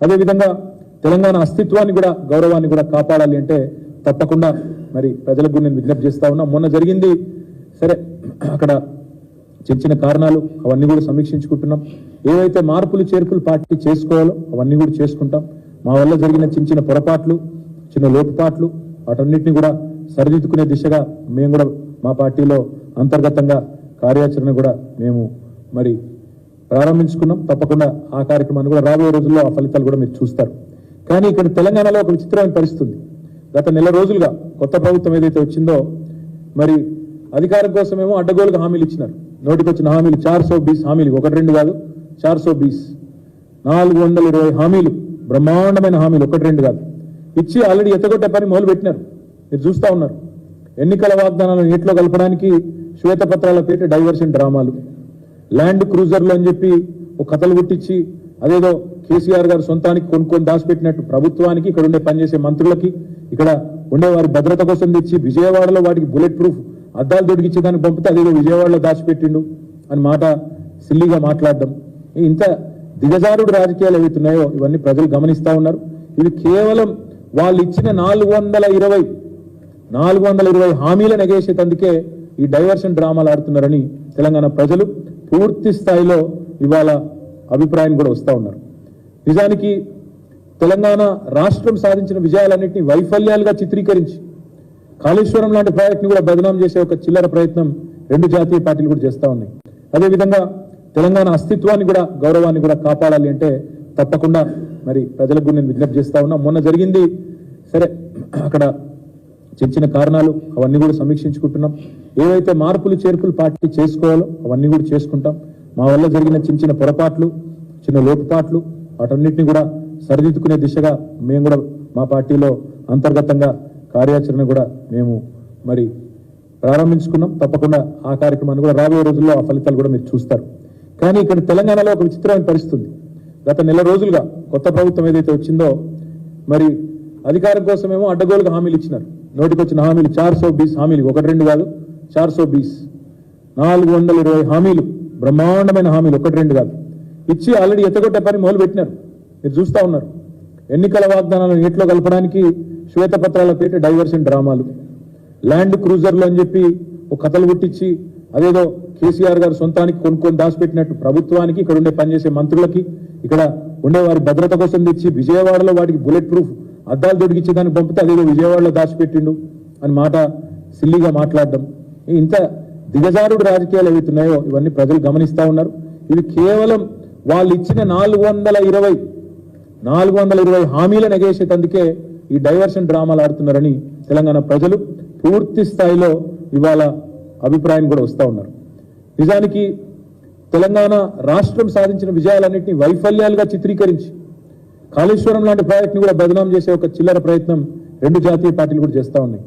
అదేవిధంగా తెలంగాణ అస్తిత్వాన్ని కూడా గౌరవాన్ని కూడా కాపాడాలి అంటే తప్పకుండా మరి ప్రజలకు కూడా నేను విజ్ఞప్తి చేస్తా ఉన్నా. మొన్న జరిగింది సరే అక్కడ చిన్న చిన్న కారణాలు అవన్నీ కూడా సమీక్షించుకుంటున్నాం. ఏవైతే మార్పులు చేర్పులు పార్టీ చేసుకోవాలో అవన్నీ కూడా చేసుకుంటాం. మా వల్ల జరిగిన చిన్న చిన్న పొరపాట్లు చిన్న లోటుపాట్లు వాటన్నిటిని కూడా సరిదిద్దుకునే దిశగా మేము కూడా మా పార్టీలో అంతర్గతంగా కార్యాచరణ కూడా మేము మరి ప్రారంభించుకున్నాం. తప్పకుండా ఆ కార్యక్రమాన్ని కూడా రాబోయే రోజుల్లో ఆ ఫలితాలు కూడా మీరు చూస్తారు. కానీ ఇక్కడ తెలంగాణలో ఒక విచిత్రమైన పరిస్థితి గత నెల రోజులుగా కొత్త ప్రభుత్వం ఏదైతే వచ్చిందో మరి అధికారం కోసమేమో అడ్డగోలుగా హామీలు ఇచ్చినారు. నోటికి వచ్చిన హామీలు చార్ సో బీస్ హామీలు ఒకటి రెండు కాదు చార్ సో బీస్. నాలుగు వందల ఇరవై హామీలు బ్రహ్మాండమైన హామీలు ఒకటి రెండు కాదు. ఇచ్చి ఆల్రెడీ ఎత్తగొట్టే పని మొదలు పెట్టినారు. మీరు చూస్తా ఉన్నారు. ఎన్నికల వాగ్దానాలను నీటిలో కలపడానికి శ్వేతపత్రాల పేట డైవర్షన్ డ్రామాలు. ల్యాండ్ క్రూజర్లు అని చెప్పి ఒక కథలు పుట్టించి అదేదో కేసీఆర్ గారు సొంతానికి కొనుక్కొని దాచిపెట్టినట్టు ప్రభుత్వానికి ఇక్కడ ఉండే పనిచేసే మంత్రులకి ఇక్కడ ఉండే వారి భద్రత కోసం తెచ్చి విజయవాడలో వాటికి బుల్లెట్ ప్రూఫ్ అద్దాలు దొడికిచ్చి దాన్ని పంపితే అదేదో విజయవాడలో దాచిపెట్టిండు అని మాట సిల్లిగా మాట్లాడడం. ఇంత దిగజారుడు రాజకీయాలు ఏవైతున్నాయో ఇవన్నీ ప్రజలు గమనిస్తా ఉన్నారు. ఇవి కేవలం వాళ్ళు ఇచ్చిన నాలుగు వందల ఇరవై నాలుగు వందల ఇరవై హామీలను ఎగేసేటందుకే ఈ డైవర్షన్ డ్రామాలు ఆడుతున్నారని తెలంగాణ ప్రజలు పూర్తి స్థాయిలో ఇవాళ అభిప్రాయం కూడా వస్తా ఉన్నారు. నిజానికి తెలంగాణ రాష్ట్రం సాధించిన విజయాలన్నింటినీ వైఫల్యాలుగా చిత్రీకరించి కాళేశ్వరం లాంటి ప్రాజెక్టుని కూడా బదనాం చేసే ఒక చిల్లర ప్రయత్నం రెండు జాతీయ పార్టీలు కూడా చేస్తా ఉన్నాయి. అదేవిధంగా తెలంగాణ అస్తిత్వాన్ని కూడా గౌరవాన్ని కూడా కాపాడాలి అంటే తప్పకుండా మరి ప్రజలకు కూడా నేను విజ్ఞప్తి చేస్తా ఉన్నా. మొన్న జరిగింది సరే అక్కడ చిన్న చిన్న కారణాలు అవన్నీ కూడా సమీక్షించుకుంటున్నాం. ఏవైతే మార్పులు చేర్పులు పార్టీ చేసుకోవాలో అవన్నీ కూడా చేసుకుంటాం. మా వల్ల జరిగిన చిన్న చిన్న పొరపాట్లు చిన్న లోటుపాట్లు వాటన్నిటిని కూడా సరిదిద్దుకునే దిశగా మేము కూడా మా పార్టీలో అంతర్గతంగా కార్యాచరణ కూడా మేము మరి ప్రారంభించుకున్నాం. తప్పకుండా ఆ కార్యక్రమాన్ని కూడా రాబోయే రోజుల్లో ఆ ఫలితాలు కూడా మీరు చూస్తారు. కానీ ఇక్కడ తెలంగాణలో ఒక విచిత్రమైన పరిస్థితి గత నెల రోజులుగా కొత్త ప్రభుత్వం ఏదైతే వచ్చిందో మరి అధికారం కోసమేమో అడ్డగోలుగా హామీలు ఇచ్చినారు. నోటికి వచ్చిన హామీలు చార్ సో బీస్ హామీలు ఒకటి రెండు కాదు. చార్ సో బీస్ నాలుగు వందల ఇరవై హామీలు బ్రహ్మాండమైన హామీలు ఒకటి రెండు కాదు. ఇచ్చి ఆల్రెడీ ఎత్తగొట్టే పని మొదలు పెట్టినారు మీరు చూస్తా ఉన్నారు. ఎన్నికల వాగ్దానాలను నీటిలో కలపడానికి శ్వేతపత్రాల పేట డైవర్షన్ డ్రామాలు. ల్యాండ్ క్రూజర్లు అని చెప్పి ఒక కథలు పుట్టించి అదేదో కేసీఆర్ గారు సొంతానికి కొనుక్కొని దాచిపెట్టినట్టు ప్రభుత్వానికి ఇక్కడ ఉండే పనిచేసే మంత్రులకి ఇక్కడ ఉండే వారి భద్రత కోసం తెచ్చి విజయవాడలో వాటికి బుల్లెట్ ప్రూఫ్ అద్దాలు దొడికిచ్చి దాన్ని పంపితే అదేదో విజయవాడలో దాచిపెట్టిండు అని మాట సిల్లీగా మాట్లాడడం. ఇంత దిగజారుడు రాజకీయాలు ఏవైతున్నాయో ఇవన్నీ ప్రజలు గమనిస్తా ఉన్నారు. ఇవి కేవలం వాళ్ళు ఇచ్చిన నాలుగు వందల ఇరవై నాలుగు వందల ఇరవై హామీలను ఎగేసేటందుకే ఈ డైవర్షన్ డ్రామాలు ఆడుతున్నారని తెలంగాణ ప్రజలు పూర్తి స్థాయిలో ఇవాళ అభిప్రాయం కూడా వస్తా ఉన్నారు. నిజానికి తెలంగాణ రాష్ట్రం సాధించిన విజయాలన్నింటినీ వైఫల్యాలుగా చిత్రీకరించి కాళేశ్వరం లాంటి ప్రాజెక్ట్ని కూడా బదనాం చేసే ఒక చిల్లర ప్రయత్నం రెండు జాతీయ పార్టీలు కూడా చేస్తా ఉన్నాయి.